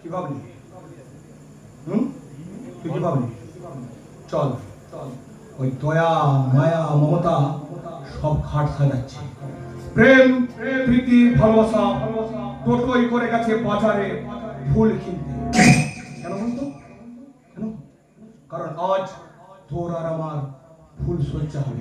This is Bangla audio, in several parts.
কি ভাবলি? হুম? তুই কি ভাবলি? চল ওই দয়া, মায়া করে গেছে বাজারে ফুল কিনতে। কেন বলতো? কেন? কারণ আজ তোর আর আমার ফুল সজ্জা হবে।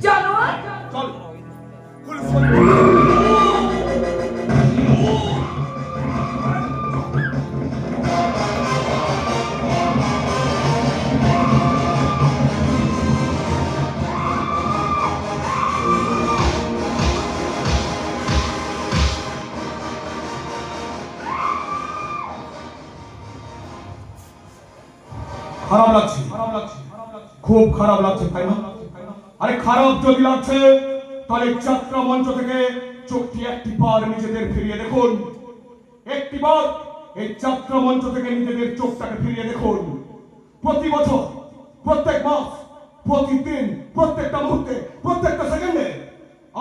খারাপ লাগছে। খুব খারাপ লাগছে, তাই না? আরে খারাপ যদি লাগছে, তাহলে যাত্রা মঞ্চ থেকে চোখটি একটি বার নিজেদের ফিরিয়ে দেখুন। একটি বার এই যাত্রা মঞ্চ থেকে নিজেদের চোখটাকে ফিরিয়ে দেখুন। প্রতি বছর, প্রত্যেক মাস, প্রতিদিন, প্রত্যেকটা মুহূর্তে, প্রত্যেকটা সেকেন্ডে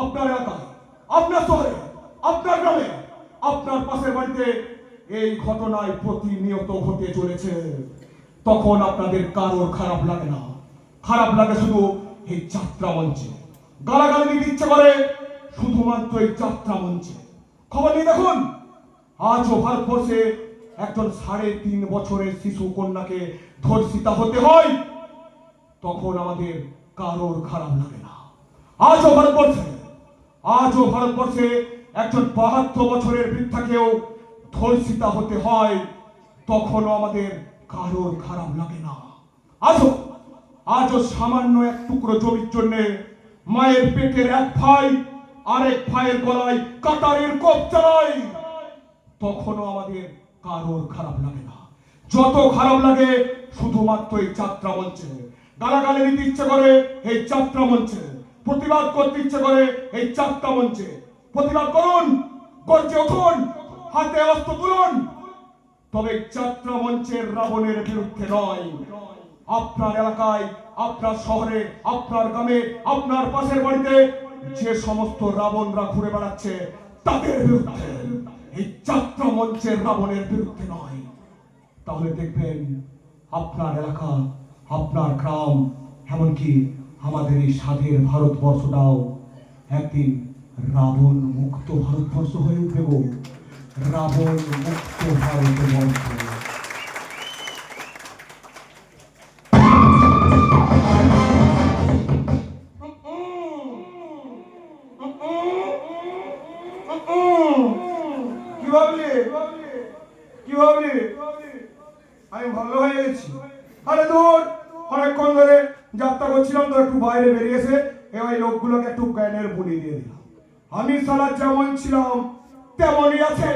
আপনার এলাকায়, আপনার শহরে, আপনার গ্রামে, আপনার পাশের বাড়িতে এই ঘটনায় প্রতিনিয়ত ঘটে চলেছে। তখন আপনাদের কারোর খারাপ লাগে না। খারাপ লাগে শুধু এই যাত্রা মঞ্চে। গালাগালি দিতে ইচ্ছে করে শুধুমাত্র এই যাত্রা মঞ্চে। খবর নিয়ে দেখুন আজও ভারতবর্ষে একজন সাড়ে তিন বছরের শিশু কন্যাকে ধর্ষিতা হতে হয়, তখন আমাদের কারোর খারাপ লাগে না। আজও ভারতবর্ষে আজও ভারতবর্ষে একজন বাহাত্তর বছরের বৃদ্ধাকেও ধর্ষিতা হতে হয়, তখনও আমাদের কারোর খারাপ লাগে না। আজও আজও সামান্য এক টুকরো জমির জন্য মায়ের পেটের এক ভাই, আরেক ভাইয়ের গলায় কাটারের কোপ চালায় তখনও আমাদের কারোর খারাপ লাগে না। যত খারাপ লাগে, শুধুমাত্র এই যাত্রা মঞ্চে। গালাগালি দিতে ইচ্ছে করে, এই যাত্রা মঞ্চে। প্রতিবাদ করতে ইচ্ছে করে, এই যাত্রা মঞ্চে। প্রতিবাদ করুন, গর্জে উঠুন, হাতে অস্ত্র তুলুন। তবে যাত্রা মঞ্চের রাবণের বিরুদ্ধে নয়। আপনার এলাকায়, আপনার শহরে, আপনার গ্রামে, আপনার পাশের বাড়িতে যে সমস্ত রাবণরা ঘুরে বেড়াচ্ছে, তাদের বিরুদ্ধে। এই যাত্রা রাবণের বিরুদ্ধে নয়। তাহলে দেখবেন, আপনার এলাকা, আপনার গ্রাম, এমনকি আমাদের এই স্বাধীন ভারতবর্ষটাও একদিন রাবণ মুক্ত ভারতবর্ষ হয়ে উঠবে রাবণ মুক্ত কি ভাবলি? আমি ভালো আরে অনেকক্ষণ ধরে যাত্রা করছিলাম, তো বাইরে বেরিয়েছে এবার লোকগুলোকে একটু জ্ঞানের বুলি দিয়ে দিলাম। আমি সালা যেমন ছিলাম demoníace.